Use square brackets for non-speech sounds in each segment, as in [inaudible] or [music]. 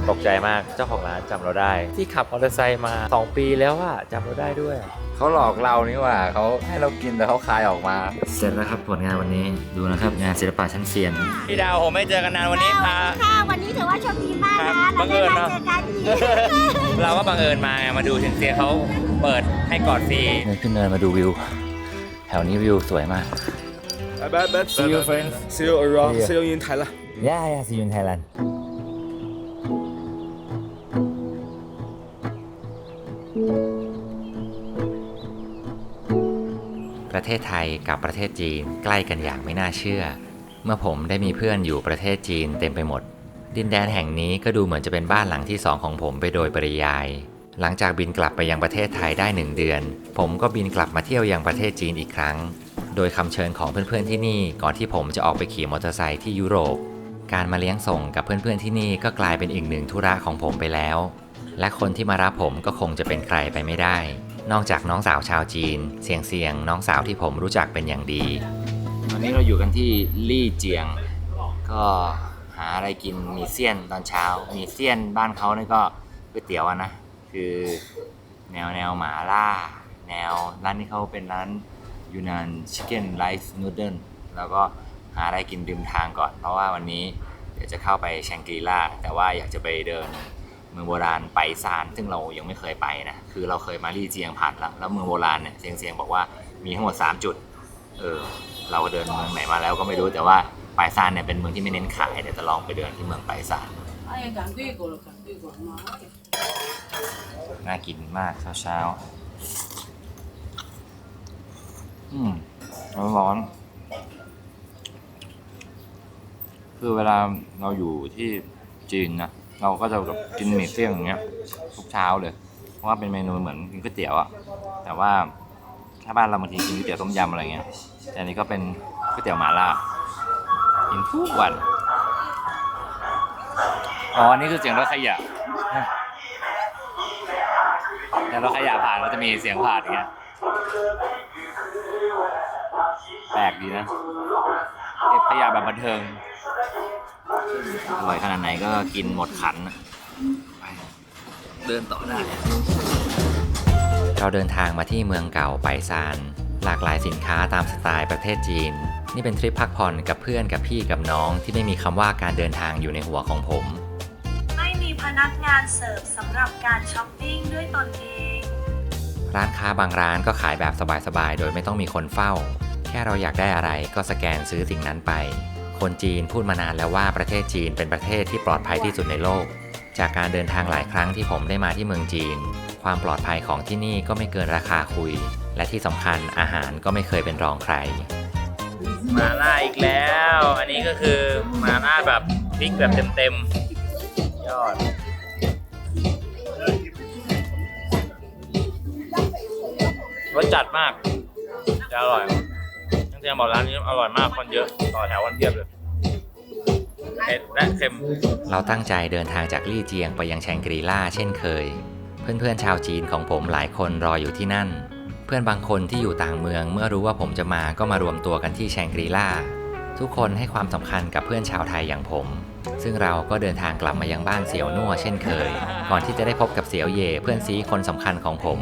ผมตกใจมากเจ้าของร้านจำเราได้ ที่ขับมอเตอร์ไซค์มา 2 ปีแล้วอะจำเราได้ด้วย เขาหลอกเรานี่หว่าเขาให้เรากินแต่เขาคายออกมา เสร็จแล้วครับผลงานวันนี้ดูนะครับงานศิลปะชั้นเซียน พี่ดาวผมไม่เจอกันนานวันนี้พา ค่ะวันนี้ถือว่าโชคดีมากครันะบบังเอิญเนอะเจอกันอีก เราก็บังเอิญมาไงมาดูเซียนเซียนเขาเปิดให้กอดฟรีเดินขึ้นเนินมาดูวิว แถวนี้วิวสวยมาก Bye bye bye. See you, friends. See you around. Yeah. See you in Thailand. ย่าย่าซียูนไทยแลนด์ ประเทศไทยกับประเทศจีนใกล้กันอย่างไม่น่าเชื่อ เมื่อผมได้มีเพื่อนอยู่ประเทศจีนเต็มไปหมด ดินแดนแห่งนี้ก็ดูเหมือนจะเป็นบ้านหลังที่สองของผมไปโดยปริยาย หลังจากบินกลับไปยังประเทศไทยได้หนึ่งเดือน ผมก็บินกลับมาเที่ยวยังประเทศจีนอีกครั้ง โดยคำเชิญของเพื่อนๆที่นี่ก่อนที่ผมจะออกไปขี่มอเตอร์ไซค์ที่ยุโรป การมาเลี้ยงส่งกับเพื่อนๆที่นี่ก็กลายเป็นอีกหนึ่งธุระของผมไปแล้ว และคนที่มารับผมก็คงจะเป็นใครไปไม่ได้ นอกจากน้องสาวชาวจีน เสียงเสียงน้องสาวที่ผมรู้จักเป็นอย่างดีตอนนี้เราอยู่กันที่ลี่เจียง ก็หาอะไรกินมีเซียนตอนเช้า มีเซียนบ้านเขานี่ก็ก๋วยเตี๋ยวอะนะ คือแนวแนวหมาล่า แนวร้านนี้เขาเป็นร้านยูนานชิคเก้นไรซ์นูเดิลแล้วก็หาอะไรกินริมทางก่อน เพราะว่าวันนี้เดี๋ยวจะเข้าไปแชงกรีล่าแต่ว่าอยากจะไปเดิน เมืองโบราณไปซานซึ่งเรายังไม่เคยไปนะคือเราเคยมาลี่เจียงผ่านแล้วแล้วเมืองโบราณเนี่ยเซียงเซียงบอกว่ามีทั้งหมดสามจุดเออเราเดินเมืองไหนมาแล้วก็ไม่รู้แต่ว่าไปซานเนี่ยเป็นเมืองที่ไม่เน้นขายเดี๋ยวจะลองไปเดินที่เมืองไปซานน่ากินมากเช้าเช้าอืมร้อนร้อนคือเวลาเราอยู่ที่จีนนะ เราก็จะกินหมี่เซี่ยงอย่างเงี้ยทุกเช้าเลยเพราะว่าเป็นเมนูเหมือนกินก๋วยเตี๋ยวอะแต่ว่าถ้าบ้านเราบางทีกินก๋วยเตี๋ยวต้มยำอะไรเงี้ยแต่อันนี้ก็เป็นก๋วยเตี๋ยวหม่าล่ากินทุกวันอ๋อันี่คือเสียงรถขยะแต่รถขยะผ่านก็จะมีเสียงผ่านอย่างเงี้ยแปลกดีนะเก็บขยะแบบบันเทิง อร่อยขนาดไหนก็กินหมดขันนะไปเดินต่อได้เราเดินทางมาที่เมืองเก่าไปซาน หลากหลายสินค้าตามสไตล์ประเทศจีน นี่เป็นทริปพักผ่อนกับเพื่อนกับพี่กับน้องที่ไม่มีคำว่าการเดินทางอยู่ในหัวของผม ไม่มีพนักงานเสิร์ฟสำหรับการช้อปปิ้งด้วยตนเอง ร้านค้าบางร้านก็ขายแบบสบายๆ โดยไม่ต้องมีคนเฝ้า แค่เราอยากได้อะไรก็สแกนซื้อสิ่งนั้นไป คนจีนพูดมานานแล้วว่าประเทศจีนเป็นประเทศที่ปลอดภัยที่สุดในโลก จากการเดินทางหลายครั้งที่ผมได้มาที่เมืองจีน ความปลอดภัยของที่นี่ก็ไม่เกินราคาคุย และที่สำคัญอาหารก็ไม่เคยเป็นรองใคร มาล่าอีกแล้ว อันนี้ก็คือมาล่าแบบพริกแบบเต็มๆ ยอด รสจัดมาก จะอร่อย จริงๆบอกร้านนี้อร่อยมากคนเยอะต่อแถววันเทียบเลยเผ็ดและเค็ม เราตั้งใจเดินทางจากลี่เจียงไปยังแชงกรีล่าเช่นเคย เพื่อนๆชาวจีนของผมหลายคนรออยู่ที่นั่น เพื่อนบางคนที่อยู่ต่างเมืองเมื่อรู้ว่าผมจะมาก็มารวมตัวกันที่แชงกรีล่าทุกคนให้ความสำคัญกับเพื่อนชาวไทยอย่างผม ซึ่งเราก็เดินทางกลับมายังบ้านเสี่ยวนั่วเช่นเคย ก่อนที่จะได้พบกับเสี่ยวเย่เพื่อนซีคนสำคัญของผม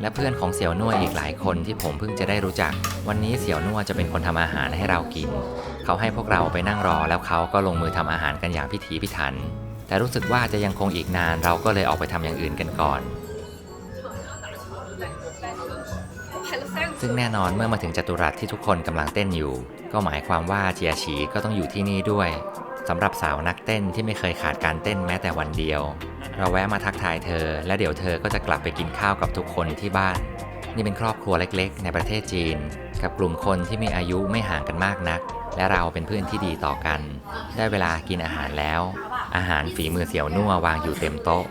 และเพื่อนของเสี่ยวนั่วอีกหลายคนที่ผมเพิ่งจะได้รู้จัก วันนี้เสี่ยวนั่วจะเป็นคนทำอาหารให้เรากิน เขาให้พวกเราไปนั่งรอแล้วเขาก็ลงมือทำอาหารกันอย่างพิถีพิถัน แต่รู้สึกว่าจะยังคงอีกนานเราก็เลยออกไปทำอย่างอื่นกันก่อน ซึ่งแน่นอนเมื่อมาถึงจัตุรัสที่ทุกคนกำลังเต้นอยู่ ก็หมายความว่าเจียฉีก็ต้องอยู่ที่นี่ด้วย สำหรับสาวนักเต้นที่ไม่เคยขาดการเต้นแม้แต่วันเดียว เราแวะมาทักทายเธอ และเดี๋ยวเธอก็จะกลับไปกินข้าวกับทุกคนที่บ้าน นี่เป็นครอบครัวเล็กๆ ในประเทศจีน กับกลุ่มคนที่มีอายุไม่ห่างกันมากนัก และเราเป็นเพื่อนที่ดีต่อกัน ได้เวลากินอาหารแล้ว อาหารฝีมือเสี่ยวนั่ววางอยู่เต็มโต๊ะ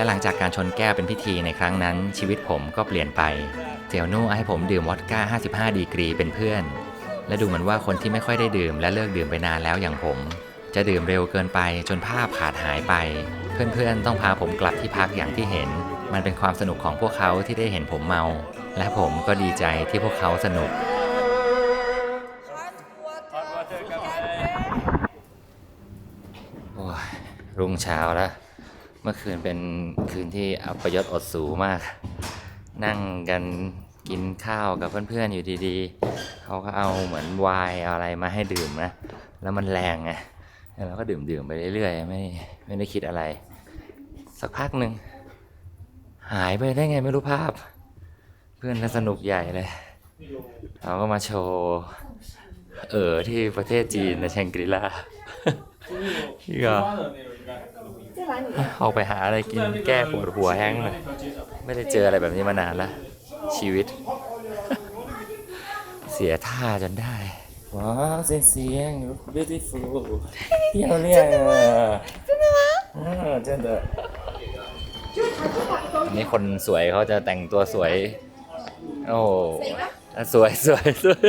และหลังจากการชนแก้วเป็นพิธีในครั้งนั้น ชีวิตผมก็เปลี่ยนไปเจียวนู่ให้ผมดื่มวอดก้า 55 ดีกรีเป็นเพื่อน และดูเหมือนว่าคนที่ไม่ค่อยได้ดื่มและเลิกดื่มไปนานแล้วอย่างผม จะดื่มเร็วเกินไปจนภาพขาดหายไป เพื่อนๆ ต้องพาผมกลับที่พักอย่างที่เห็น มันเป็นความสนุกของพวกเขาที่ได้เห็นผมเมา และผมก็ดีใจที่พวกเขาสนุกรุ่งเช้าแล้ว เมื่อคืนเป็นคืนที่อัปยศอดสูมาก นั่งกันกินข้าวกับเพื่อนๆอยู่ดีๆ เขาก็เอาเหมือนไวน์เอาอะไรมาให้ดื่มนะ แล้วมันแรงไงแล้วเราก็ดื่มๆไปเรื่อยๆ ไม่ไม่ได้คิดอะไร สักพักหนึ่งหายไปได้ไงไม่รู้ภาพ เพื่อนก็สนุกใหญ่เลยเราก็มาโชว์ เออที่ประเทศจีนนะแชงกรีลาพี่ก็ ออกไปหาอะไรกินแก้ปวดหัวแห้งเลยไม่ได้เจออะไรแบบนี้มานานละชีวิต เสียท่าจนได้ ว้าวเสียงเสียง beautiful เที่ยวเนี่ย真的吗真的อันนี้คนสวยเขาจะแต่งตัวสวย โอ้โหอ่ะสวยสวยสวย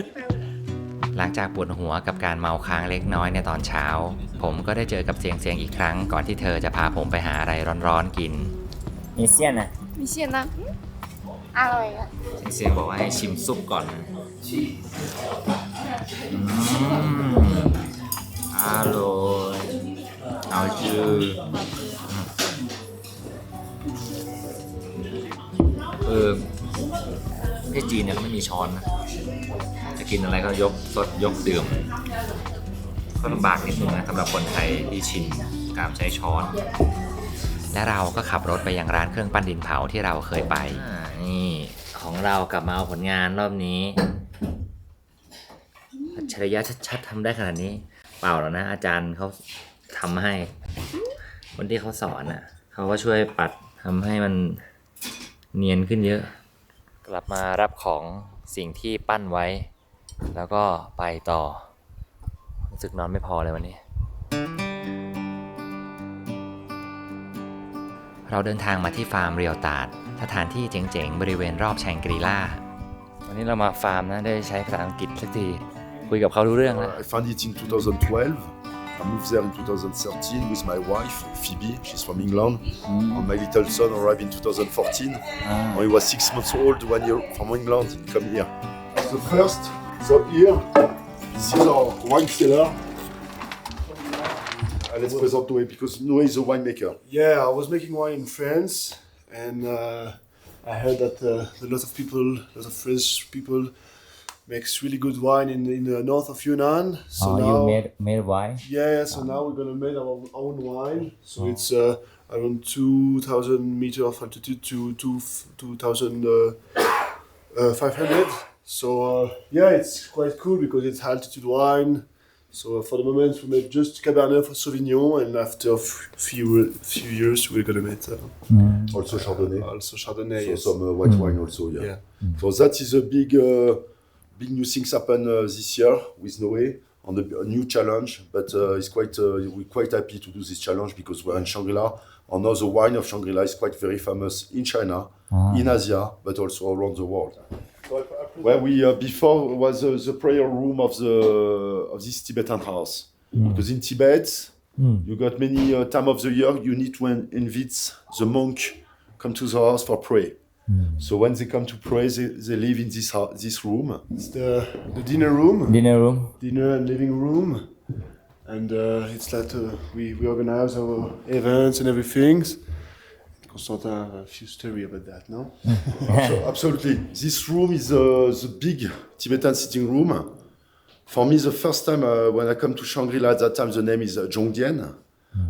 หลังจากปวดหัวกับการเมาค้างเล็กน้อยในตอนเช้า ผมก็ได้เจอกับเสียงเสียงอีกครั้ง ก่อนที่เธอจะพาผมไปหาอะไรร้อนๆกินมีเสียนนะมีเชียนนะอร่อยอะเสียงบอกว่าให้ชิมซุปก่อนอืมอร่อยเอาจือเออ ประเทศจีนเนี่ยเขาไม่มีช้อนนะจะกินอะไรก็ยกสดยกดื่มก็ลำบากนิดนึงนะสำหรับคนไทยที่ชินการใช้ช้อน และเราก็ขับรถไปยังร้านเครื่องปั้นดินเผาที่เราเคยไปนี่ของเรากลับมาเอาผลงานรอบนี้อัจฉริยะชัดๆทำได้ขนาดนี้ เปล่าหรอกนะ อาจารย์เขาทำให้ คนที่เขาสอนอะเขาก็ช่วยปัดทำให้มันเนียนขึ้นเยอะ กลับมารับของสิ่งที่ปั้นไว้ แล้วก็ไปต่อ รู้สึกนอนไม่พอเลยวันนี้ เราเดินทางมาที่ฟาร์มเรียวตาดสถานที่เจ๋งๆ บริเวณรอบแชงกรีล่า วันนี้เรามาฟาร์มนะ ได้ใช้ภาษาอังกฤษสักที คุยกับเขารู้เรื่องแล้ว Fin d'Itin 2012. I moved there in 2013 with my wife, Phoebe. She's from England. And my little son arrived in 2014. When he was six months old, one year from England, he come here. The first, so here, this is our wine cellar. Uh, let's present Noé because Noé is a winemaker. Yeah, I was making wine in France, and uh, I heard that uh, a lot of people, a lot of French people, makes really good wine in in the north of Yunnan. So now, made wine yeah, yeah, so now we're gonna make our own wine. So it's uh, around two thousand meter of altitude to two two thousand uh, five hundred. So uh, yeah, it's quite cool because it's altitude wine. So uh, for the moment, we made just Cabernet for Sauvignon, and after a few few years, we're gonna make uh, Also Chardonnay. also Chardonnay. So yes. some uh, white wine also, yeah. Yeah. So that is a big, uh, big new things happen uh, this year with Noé on the a new challenge. But uh, it's quite, uh, we're quite happy to do this challenge because we're in Shangri-La. And now the wine of Shangri-La is quite very famous in China, in Asia, but also around the world. Where we uh, before was uh, the prayer room of the of this Tibetan house because in Tibet you got many uh, time of the year you need to invite the monk come to the house for pray. So when they come to pray, they, they live in this this room. It's the the dinner room, dinner room dinner and living room, and uh, it's that uh, we we organize our events and everything. Constantin, a few story about that, no? [laughs] So absolutely, this room is uh, the big Tibetan sitting room. For me, the first time uh, when I come to Shangri-La at that time, the name is uh, Zhongdian.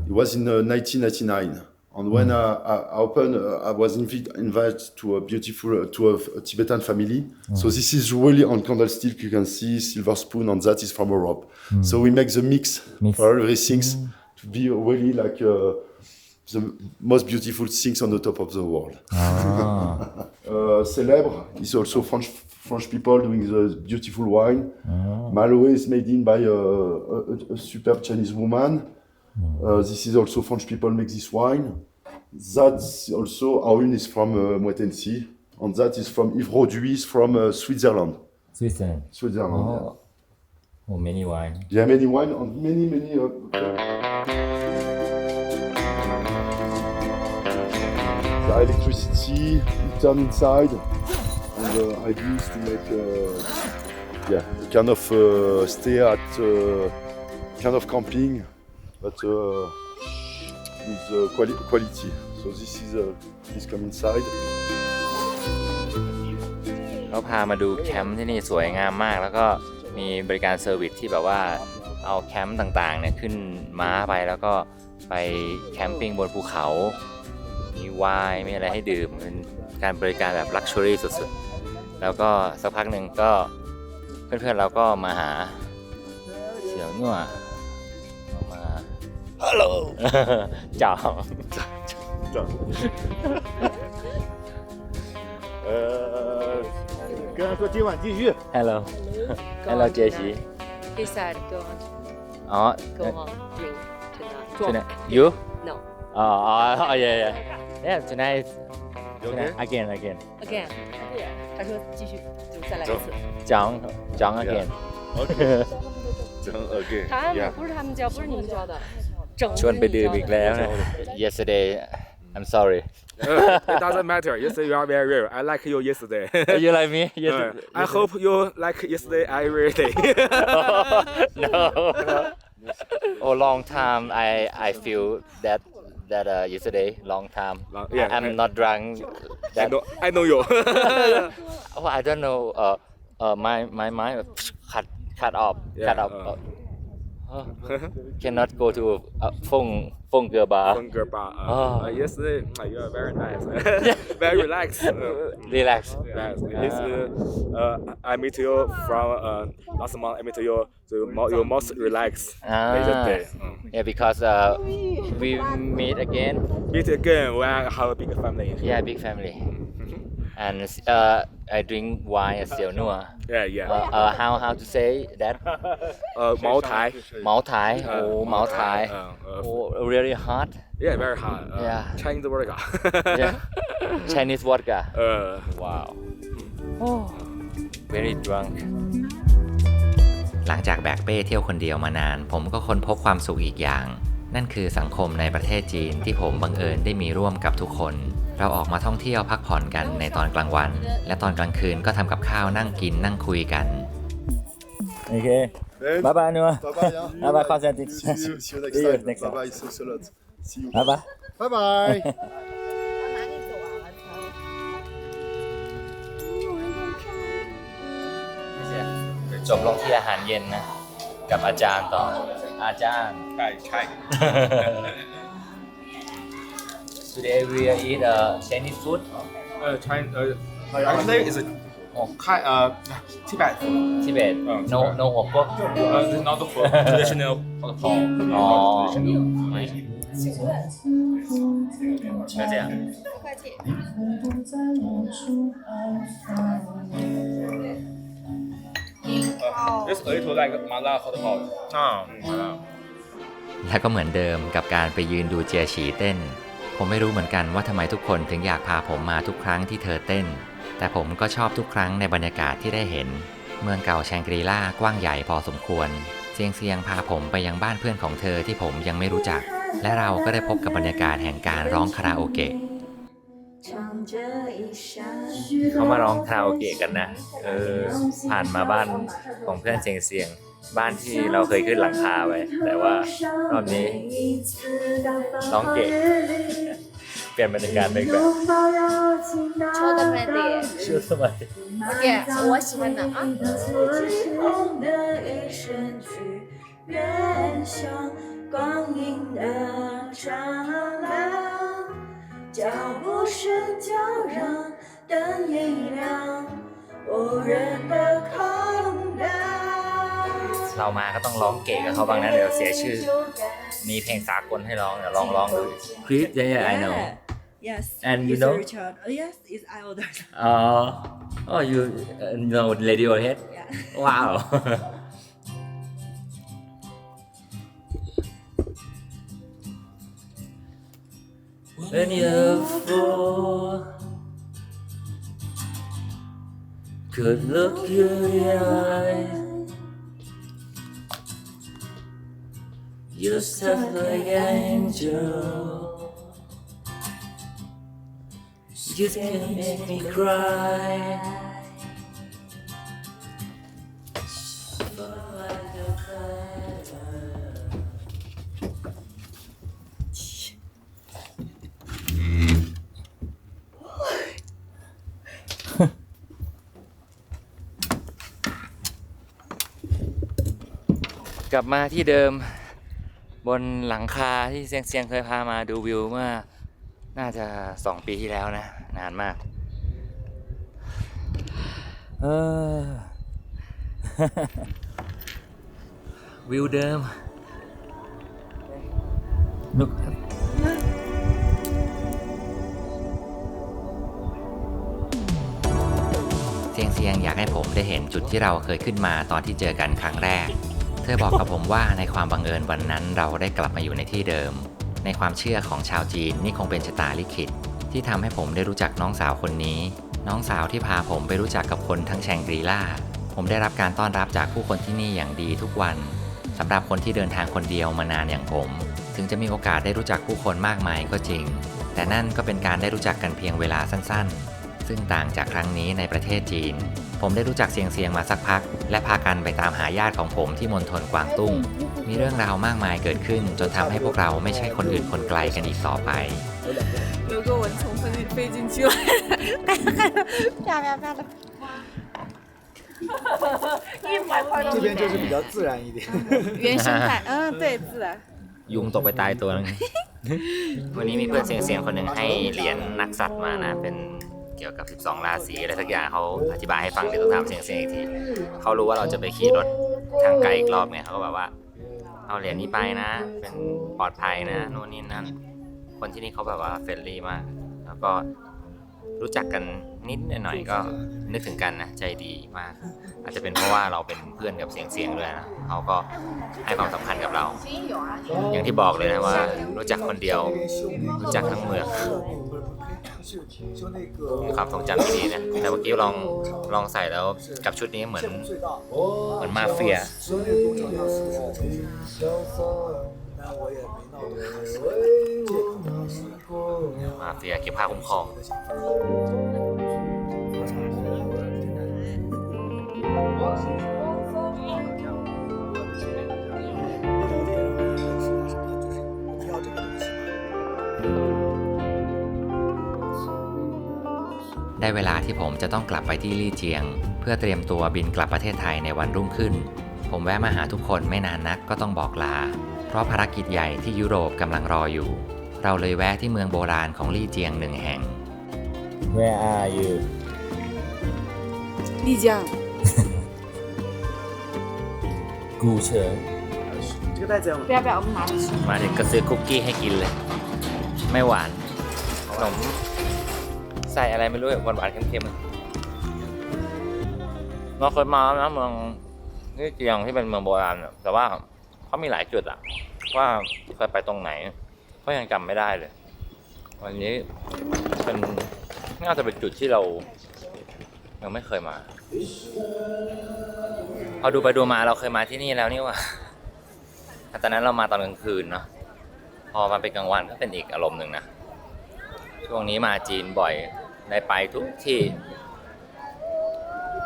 It was in uh, 1999. And when I, I, I opened, uh, I was invi- invited to a beautiful, uh, to a, a Tibetan family. So this is really on candlestick. You can see silver spoon, and that is from Europe. So we make the mix, for everything to be really like uh, the most beautiful things on the top of the world. [laughs] uh, Célèbre is also French French people doing the beautiful wine. Malloy is made in by uh, a, a, a superb Chinese woman. Uh, this is also French people make this wine. That's also our wine is from uh, Moitensi, and that is from Yves Roduit is from uh, Switzerland. Switzerland Switzerland. yeah. oh oh many wine are many wine and many many. Uh, the electricity, you turn inside, and the idea is to make uh, yeah, a kind of uh, stay at uh, kind of camping, but uh, with uh, quali- quality. So this is uh, please come inside. เขาพามาดูแคมป์ที่นี่สวยงามมาก แล้วก็มีบริการเซอร์วิสที่แบบว่าเอาแคมป์ต่างๆเนี่ยขึ้นม้าไปแล้วก็ไปแคมปิ้งบนภูเขา มีไวน์มีอะไรให้ดื่มเป็นการบริการแบบลักชัวรี่สุดๆ แล้วก็สักพักหนึ่งก็เพื่อนๆเราก็มาหาเสี่ยวนัว Hello，假行，假。呃，跟他说今晚继续。Hello，Hello，杰西。He said, "Go on." 啊，Go on tonight. You? No. Oh 啊啊 yeah yeah. Yeah tonight again again. Again. Yeah. 他说继续，就再来一次。讲讲 again. OK. 讲 again. 他不是他们教，不是你们教的。 ชวนไปดื่มอีกแล้วนะ yesterday I'm sorry Uh, it doesn't matter. Yesterday you are very rare. I like you yesterday. [laughs] you like me Uh, yesterday I hope you like yesterday every day. [laughs] [laughs] no oh long time I I feel that that uh, yesterday long time Long- yeah, I'm I- not drunk I that know, I know you. oh I don't know uh uh my my mind cut cut off Yeah, cut off uh. cannot go to uh, Fung Fung Girl Bar bar. Uh, Oh. uh, yesterday uh, you are very nice. [laughs] very relaxed. Uh, [laughs] relax Yes, it's, uh, uh, I meet you from uh, last month. I meet you the mo- you most relaxed Ah. day. Mm. yeah because uh we meet again Meet again when I have a big family. yeah big family and uh I drink wine at Siêu Nua Yeah, yeah. uh, uh how how to say that Uh, Mao Tai. Mao Thai Uh, oh Mao Thai Uh, uh, oh really hot yeah, very hard. Uh, Yeah. Chinese vodka. yeah Chinese vodka uh, wow very drunk หลังจากแบกเป้เที่ยวคนเดียวมานาน ผมก็ค้นพบความสุขอีกอย่าง นั่นคือสังคมในประเทศจีนที่ผมบังเอิญได้มีร่วมกับทุกคน เราออกมาท่องเที่ยวพักผ่อนกันในตอนกลางวัน และตอนกลางคืนก็ทำกับข้าวนั่งกินนั่งคุยกัน โอเคบ๊ายบา Noah. Bye bye. Hein. Bye bye, croisez un petit. See you, see you next ยจบลงที่อาหารเย็นนะ กับอาจารย์ต่อ อาจารย์ Chai, chai. [laughs] Today we will eat uh, Chinese food Uh, China. Uh, actually, it's a Oh. Thai, uh, Tibet. Tibet Oh, no Tibet. no หัวก๊ก Uh, it's not for [laughs] traditional hall. อ๋อ Traditional. ก็这样不客气。 Uh, it's a little like mala hot pot. Ah, mala. แล้วก็เหมือนเดิมกับการไปยืนดูเจียฉีเต้น ผมไม่รู้เหมือนกันว่าทำไมทุกคนถึงอยากพาผมมาทุกครั้งที่เธอเต้น แต่ผมก็ชอบทุกครั้งในบรรยากาศที่ได้เห็น เมืองเก่าแชงกรีล่ากว้างใหญ่พอสมควร เซียงเซียงพาผมไปยังบ้านเพื่อนของเธอที่ผมยังไม่รู้จัก และเราก็ได้พบกับบรรยากาศแห่งการร้องคาราโอเกะ เขามาร้องคาราโอเกะกันนะ เออ ผ่านมาบ้านของเพื่อนเสียงเสียง บ้านที่เราเคยขึ้นหลังคาไว้ แต่ว่ารอบนี้ร้องเกะ เปลี่ยนบรรยากาศไปอีกแบบ 抽的 melody， ชื่อทำไม 而且我喜欢的啊。远向光阴的长廊， 脚步声叫嚷，灯一亮，无人的空荡。 เรามาก็ต้องร้องเกะกับเขาบ้างนะเดี๋ยวเสียชื่อ มีเพลงสากลให้ร้องเดี๋ยวลองร้องดูคริส yeah yeah I know Yes. And you It's know? Richard. Oh, yes, it's I ordered. อ๋อ oh you uh, know Radiohead Yeah. wow When you fall could look you in the eye. You're stuck like an angel You can make me cry กลับมาที่เดิมบนหลังคาที่เซียงเซียงเคยพามาดูวิวเมื่อน่าจะสองปีที่แล้วนะ นานมาก เออ วิวเดิมลุกเซียงเซียงอยากให้ผมได้เห็นจุดที่เราเคยขึ้นมาตอนที่เจอกันครั้งแรก เธอบอกกับผมว่าในความบังเอิญวันนั้นเราได้กลับมาอยู่ในที่เดิม ในความเชื่อของชาวจีนนี่คงเป็นชะตาลิขิต ที่ทำให้ผมได้รู้จักน้องสาวคนนี้ น้องสาวที่พาผมไปรู้จักกับคนทั้งแชงกรีล่า ผมได้รับการต้อนรับจากผู้คนที่นี่อย่างดีทุกวันสำหรับคนที่เดินทางคนเดียวมานานอย่างผม ถึงจะมีโอกาสได้รู้จักผู้คนมากมายก็จริง แต่นั่นก็เป็นการได้รู้จักกันเพียงเวลาสั้นๆ ซึ่งต่างจากครั้งนี้ในประเทศจีน ผมได้รู้จักเสียงเสียงมาสักพัก และพากันไปตามหาญาติของผมที่มณฑลกวางตุ้ง มีเรื่องราวมากมายเกิดขึ้น จนทำให้พวกเราไม่ใช่คนอื่นคนไกลกันอีกต่อไป 有个蚊虫飞飞进去了，啪啪啪的。一百块都这边就是比较自然一点。原生态，嗯，对，自然。 ยุงตกไปตายตัวนึง วันนี้มีเพื่อนเสียงเสียงคนหนึ่งให้เหรียญนักสัตว์มานะ เป็นเ กี่ยวกับ 12 ราศีอะไรสักอย่างเขาอธิบายให้ฟังเดี๋ยวต้องถามเสียงเสียงอีกทีเขารู้ว่าเราจะไปขี่รถทางไกลอีกรอบไงเขาก็แบบว่า เอาเหรียญนี้ไปนะ เป็นปลอดภัยนะโน่นนี่นั่น คนที่นี่เขาแบบว่าเฟรนลี่มาก แล้วก็รู้จักกันนิดหน่อยก็นึกถึงกันนะใจดีมาก อาจจะเป็นเพราะว่าเราเป็นเพื่อนกับเสียงเสียงด้วยนะเขาก็ให้ความสำคัญกับเรา อย่างที่บอกเลยนะว่ารู้จักคนเดียว รู้จักทั้งเมืองมีความทรงจำที่ดีนะ แต่เมื่อกี้ลองลองใส่แล้วกับชุดนี้เหมือนเหมือนมาเฟีย มาเฟียเก็บผ้าคุ้มครอง ได้เวลาที่ผมจะต้องกลับไปที่ลี่เจียง เพื่อเตรียมตัวบินกลับประเทศไทยในวันรุ่งขึ้น ผมแวะมาหาทุกคนไม่นานนักก็ต้องบอกลา เพราะภารกิจใหญ่ที่ยุโรปกำลังรออยู่ เราเลยแวะที่เมืองโบราณของลี่เจียงหนึ่งแห่ง Where are you 丽江， กูเฉิน 这个袋子要吗不？要不要，我们拿着吃。 มาถึงก็ซื้อคุกกี้ให้กินเลย ไม่หวานขนมใส่อะไรไม่รู้หวานหวานๆเค็มๆเราเคยมาแล้วนะเมืองนี่เจียงที่เป็นเมืองโบราณอะแต่ว่าเขามีหลายจุดอะว่าเคยไปตรงไหนก็ยังจำไม่ได้เลย วันนี้เป็นน่าจะเป็นจุดที่เรายังไม่เคยมา พอดูไปดูมาเราเคยมาที่นี่แล้วนี่ว่าแต่ตอนนั้นเรามาตอนกลางคืนเนาะพอมาเป็นกลางวันก็เป็นอีกอารมณ์หนึ่งนะช่วงนี้มาจีนบ่อยได้ไปทุกที่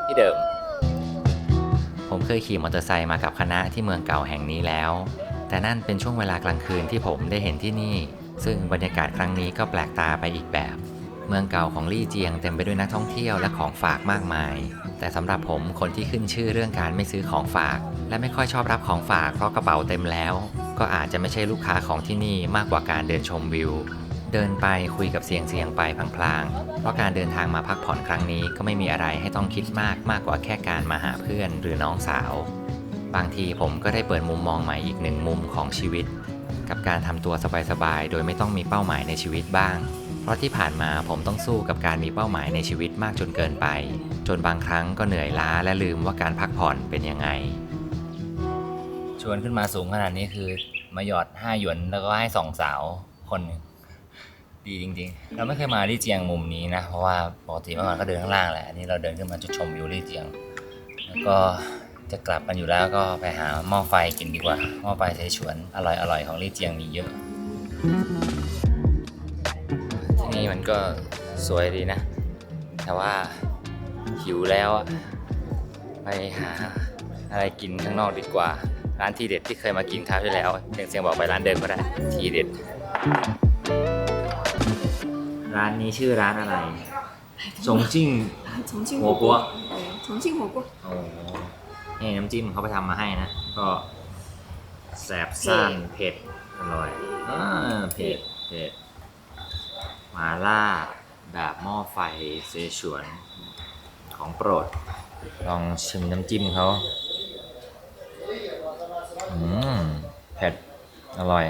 ที่เดิม ผมเคยขี่มอเตอร์ไซค์มากับคณะที่เมืองเก่าแห่งนี้แล้ว แต่นั่นเป็นช่วงเวลากลางคืนที่ผมได้เห็นที่นี่ ซึ่งบรรยากาศครั้งนี้ก็แปลกตาไปอีกแบบ เมืองเก่าของลี่เจียงเต็มไปด้วยนักท่องเที่ยวและของฝากมากมาย แต่สำหรับผมคนที่ขึ้นชื่อเรื่องการไม่ซื้อของฝาก และไม่ค่อยชอบรับของฝากเพราะกระเป๋าเต็มแล้ว ก็อาจจะไม่ใช่ลูกค้าของที่นี่มากกว่าการเดินชมวิว เดินไปคุยกับเสียงเสียงไปพลางๆ เพราะการเดินทางมาพักผ่อนครั้งนี้ก็ไม่มีอะไรให้ต้องคิดมากมากกว่าแค่การมาหาเพื่อนหรือน้องสาว บางทีผมก็ได้เปิดมุมมองใหม่อีกหนึ่งมุมของชีวิต กับการทำตัวสบายๆโดยไม่ต้องมีเป้าหมายในชีวิตบ้าง เพราะที่ผ่านมาผมต้องสู้กับการมีเป้าหมายในชีวิตมากจนเกินไป จนบางครั้งก็เหนื่อยล้าและลืมว่าการพักผ่อนเป็นยังไง ชวนขึ้นมาสูงขนาดนี้คือมาหยอดห้าหยวนแล้วก็ให้สองสาวคนหนึ่งดีจริงๆ เราไม่เคยมาที่เจียงมุมนี้นะ เพราะว่าปกติเมื่อวานก็เดินข้างล่างแหละอันนี้เราเดินขึ้นมาจุดชมวิวที่เจียง แล้วก็จะกลับกันอยู่แล้วก็ไปหาหม้อไฟกินดีกว่าหม้อไฟเสฉวนอร่อยๆของลี่เจียงมีเยอะี้มันก็สวยดีนะ แต่ว่าหิวแล้วไปหาอะไรกินข้างนอกดีกว่า ร้านทีเด็ดที่เคยมากินคราวที่แล้วเสียงเสียงบอกไปร้านเดิมก็ได้ทีเด็ด ร้านนี้ชื่อร้านอะไรสงจิ้งหัวกัวสงจิ้งหัวกัวโอ้นี่น้ำจิ้มเขาไปทำมาให้นะ ก็แสบซ่านเผ็ดอร่อยเผ็ดเผ็ด มาล่าแบบหม้อไฟเซฉวน ของโปรด ลองชิมน้ำจิ้มเขาอืม เผ็ด อร่อย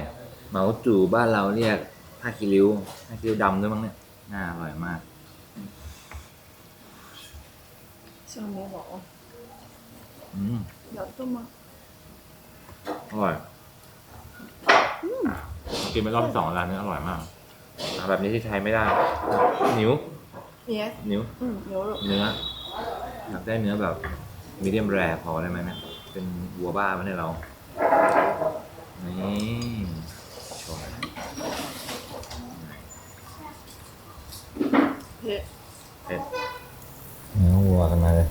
เหมาจู่บ้านเราเรียกผ้าคีริ้วผ้าคีริ้วดำด้วยมั้งเนี่ย น่าอร่อยมาก 小棉袄， อืม 要动吗？ อร่อยกินไปรอบที่สองร้านนี้อร่อยมาก อแบบนี้ที่ใช้ไม่ได้ นิ้ว yes นิ้วเนื้ออยากได้เนื้อแบบมีเดียมแรพอได้ไหมเนี่ยเป็นวัวบ้ามันให้เรา นี่ชนเละเผ็ดเนื้อวัวกันมาเลย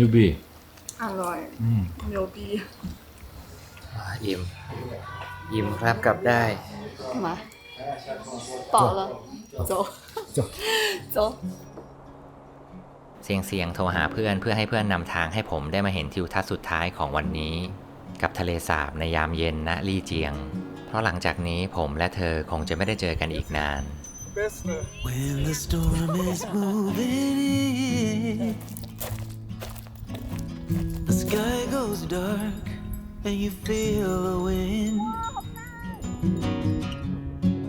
ยูอร่อยอืมเหนียวดีอิ่มอิ่มครับกลับได้มาต่อแล้วโจโจเสียงเสียงโทรหาเพื่อนเพื่อให้เพื่อนนำทางให้ผมได้มาเห็นทิวทัศน์สุดท้ายของวันนี้ กับทะเลสาบในยามเย็นณลี่เจียง เพราะหลังจากนี้ผมและเธอคงจะไม่ได้เจอกันอีกนาน When the storm is moving in sky goes dark and you feel the wind.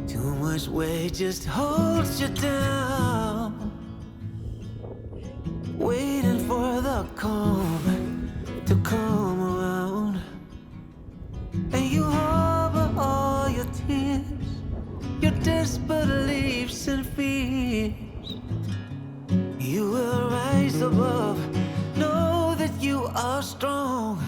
Too much weight just holds you down. Waiting for the calm to come around. And you harbor all your tears your desperate beliefs and fears. You will rise above, strong.